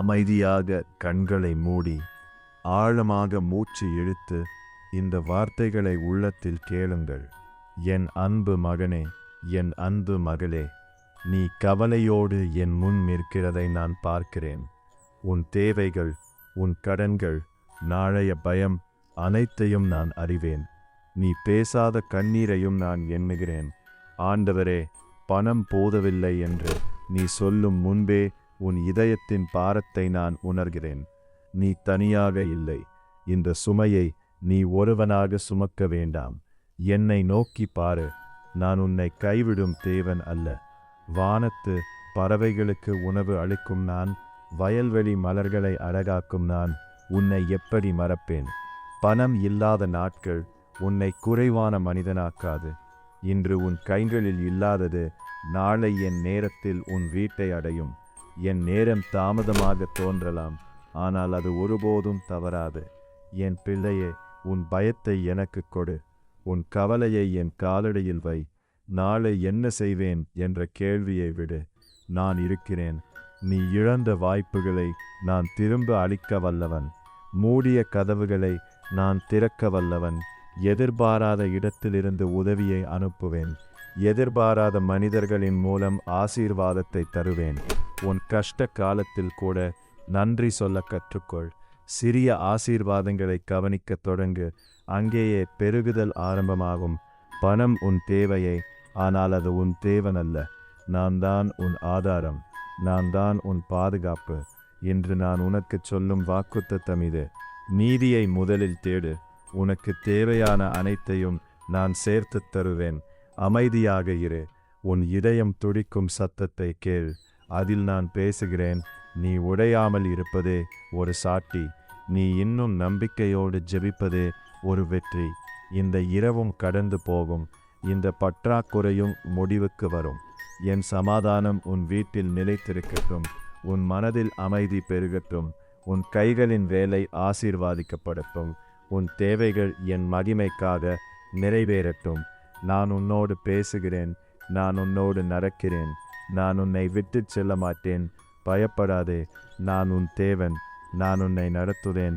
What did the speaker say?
அமைதியாக கண்களை மூடி ஆழமாக மூச்சு இழுத்து இந்த வார்த்தைகளை உள்ளத்தில் கேளுங்கள். என் அன்பு மகனே என் அன்பு மகளே நீ கவலையோடு என் முன் நிற்கிறதை நான் பார்க்கிறேன். உன் தேவைகள் உன் கடன்கள் நாளைய பயம் அனைத்தையும் நான் அறிவேன். நீ பேசாத கண்ணீரையும் நான் எண்ணுகிறேன். ஆண்டவரே பணம் போதவில்லை என்று நீ சொல்லும் முன்பே உன் இதயத்தின் பாரத்தை நான் உணர்கிறேன். நீ தனியாக இல்லை. இந்த சுமையை நீ ஒருவனாக சுமக்க வேண்டாம். என்னை நோக்கி பாரு. நான் உன்னை கைவிடும் தேவன் அல்ல. வானத்து பறவைகளுக்கு உணவு அளிக்கும் நான் வயல்வெளி மலர்களை அழகாக்கும் நான் உன்னை எப்படி மறப்பேன்? பணம் இல்லாத நாட்கள் உன்னை குறைவான மனிதனாக்காது. இன்று உன் கைகளில் இல்லாதது நாளை என் நேரத்தில் உன் வீட்டை அடையும். என் நேரம் தாமதமாக தோன்றலாம் ஆனால் அது ஒருபோதும் தவறாது. என் பிள்ளையே உன் பயத்தை எனக்கு கொடு. உன் கவலையை என் காலடியில் வை. நாளை என்ன செய்வேன் என்ற கேள்வியை விடு. நான் இருக்கிறேன். நீ இழந்த வாய்ப்புகளை நான் திரும்ப அளிக்க வல்லவன். மூடிய கதவுகளை நான் திறக்க வல்லவன். எதிர்பாராத இடத்திலிருந்து உதவியை அனுப்புவேன். எதிர்பாராத மனிதர்களின் மூலம் ஆசீர்வாதத்தை தருவேன். உன் கஷ்ட காலத்தில் கூட நன்றி சொல்ல கற்றுக்கொள். சிறிய ஆசீர்வாதங்களை கவனிக்கத் தொடங்கு. அங்கேயே பெருகுதல் ஆரம்பமாகும். பணம் உன் தேவையை ஆனால் அது உன் தேவனல்ல. நான் தான் உன் ஆதாரம். நான் தான் உன் பாதுகாப்பு. என்று நான் உனக்கு சொல்லும் வாக்குத்தத்தம் இது. நீதியை முதலில் தேடு. உனக்கு தேவையான அனைத்தையும் நான் சேர்த்து தருவேன். அமைதியாக இரு. உன் இதயம் துடிக்கும் சத்தத்தை கேள். அதில் நான் பேசுகிறேன். நீ உடையாமல் இருப்பதே ஒரு சாட்டி நீ இன்னும் நம்பிக்கையோடு ஜெபிப்பதே ஒரு வெற்றி. இந்த இரவும் கடந்து போகும். இந்த பற்றாக்குறையும் முடிவுக்கு வரும். என் சமாதானம் உன் வீட்டில் நிலைத்திருக்கட்டும். உன் மனதில் அமைதி பெருகட்டும். உன் கைகளின் வேலை ஆசீர்வாதிக்கப்படட்டும். உன் தேவைகள் என் மகிமைக்காக நிறைவேறட்டும். நான் உன்னோடு பேசுகிறேன். நான் உன்னோடு நடக்கிறேன். நான் உன்னை விட்டு செல்ல மாட்டேன். பயப்படாதே. நான் உன் தேவன். நான் உன்னை நடத்துவேன்.